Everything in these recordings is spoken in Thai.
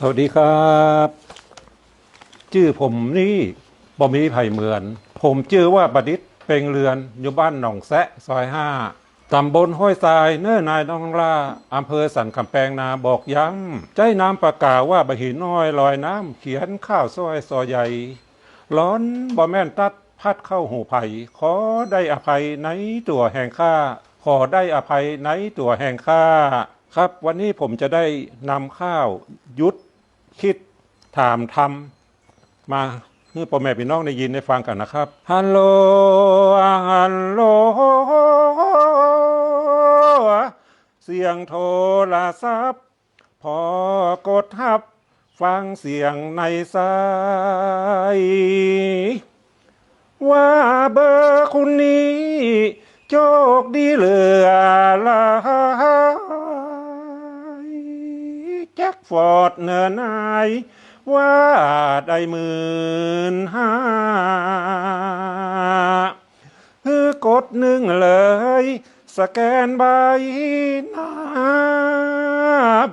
สวัสดีครับชื่อผมนี่บอมีไผ่เหมือน ผมชื่อว่าประดิษฐ์เปงเรือนอยู่บ้านหนองแซะซอยห้าตำบลห้วยทรายเนื้อนายนองลาอำเภอสันคำแปงนาบอกย้ำใจน้ำประกาศว่าบะหินน้อยลอยน้ำเขียนข้าวซอยซอยใหญ่ ร้อนบ่แม่นตัดพัดเข้าหูไผ่ขอได้อภัยในตัวแห่งข้าขอได้อภัยในตัวแห่งข้าครับ วันนี้ผมจะได้นำข้าวยุด คิดถามทำมาเพื่อพ่อแม่พี่น้องได้ยินได้ฟังกันนะครับฮัลโหลฮัลโหลเสียงโทรศัพท์ พอกดทับ ฟังเสียงในสาย ว่าเบอร์คุณนี้ โชคดีเหลือหลาย แจ็คฟอร์ดเนินนายว่าได้หมื่นห้าคือกดหนึ่งเลย สแกนใบหน้า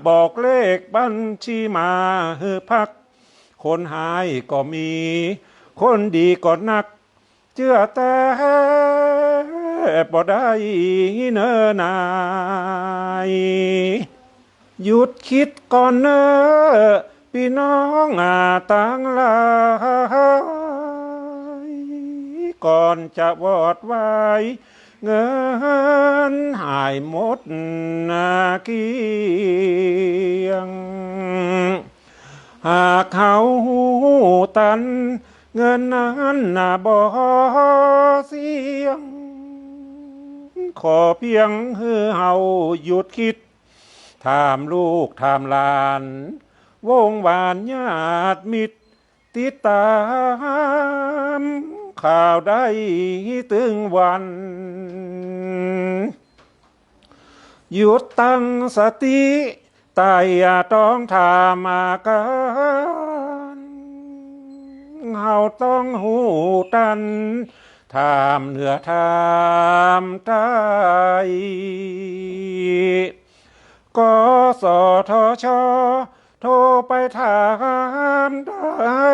บอกเลขบัญชีมาฮือพัก คนหายก็มี คนดีก็นัก เชื่อแต่บ่ได้เนอนาย หยุดคิดก่อนเนอพี่น้องอาตังหลายก่อนจะวอดวายเงินหายหมดนาเกียง หากเขาหูตัน เงินนั้นน่ะบ่เสียง ขอเพียงเฮาหยุดคิด ถามลูกถามหลาน วงวานญาติมิตร ติดตาม ข่าวได้ตึงวัน หยุดตั้งสติไต่อย่าต้องทามอาการเฮาต้องหูตันถามเหนือถามใต้ กสทช โทรไปถามได้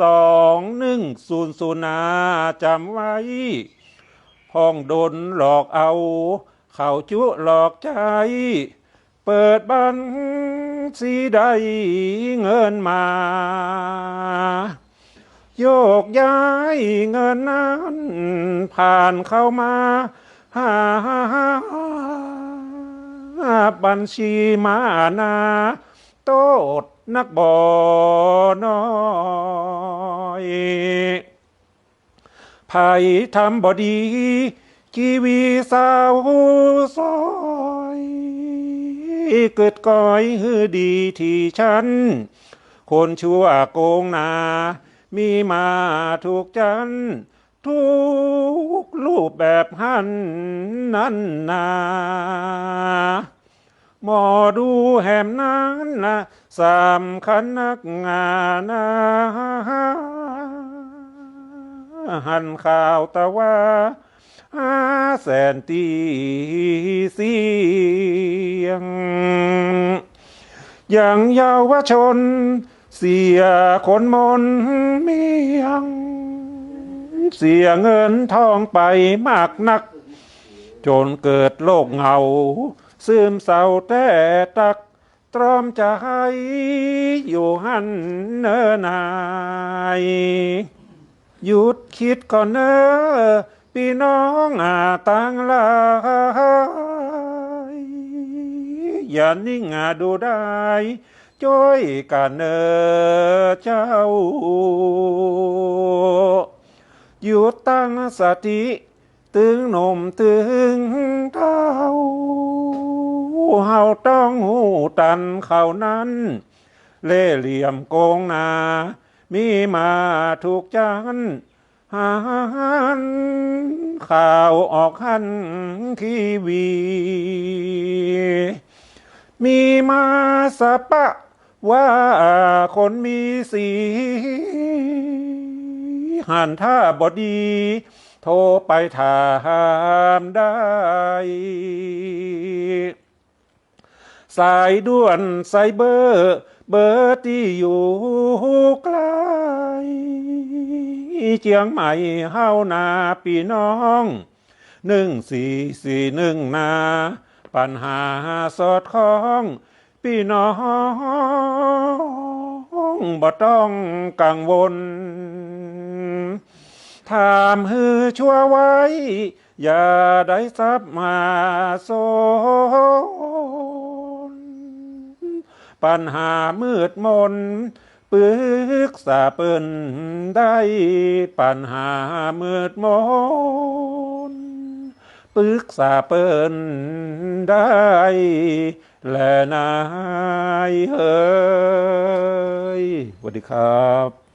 สองหนึ่งศูนย์ศูนย์นาจำไว้พ้องโดนหลอกเอา เขาจุหลอกใจ เปิดบัญชีได้เงินมา โยกย้ายเงินนั้น ผ่านเข้ามาหา บัญชีมานาโตดนักบ่อน้อยไผ่ทำบอดี กีวีสาวซอยเกิดก้อยฮือดีที่ฉัน คนชั่วโกงนา มีมาถูกจัน ทุกรูปแบบหันนั้นนาหมอดูแหมนั้นนะสำคัญนักงานนะหันข่าวตะว่าห้าแสนตีเสียง อย่างเยาวชน เสียคนมนเมียง เสียเงินทองไปมากนัก จนเกิดโรคเหงา ซึมเศร้าแต่ตัก ตรอมใจอยู่หันเนอนาย หยุดคิดก่อนเนอพี่น้องอาตังหลายอย่านิ่งอาดูได้จ้อยกันเนอเจ้า หยุดตั้งสติตึงหนมตึงเท้าเฮาต้องหูตันเขานั้น เล่เหลี่ยมโกงนา มีมาถูกจันหันข่าวออกหันทีวี มีมาสะปะว่าคนมีสี หันท่าบดี โทรไปถามได้ สายด่วนไซเบอร์ เบอร์ที่อยู่ไกลเจียงใหม่เฮานาพี่น้องหนึ่งสี่สี่หนึ่งนา ปัญหาสอดคล้องพี่น้องบ่ต้องกังวล ถามฮือชั่วไว้ อย่าได้ซับมาโซนปัญหามืดมนปึกษาเปิ้นได้ปัญหามืดมนปึกษาเปิ้นได้ และนายเฮ้ยสวัสดีครับ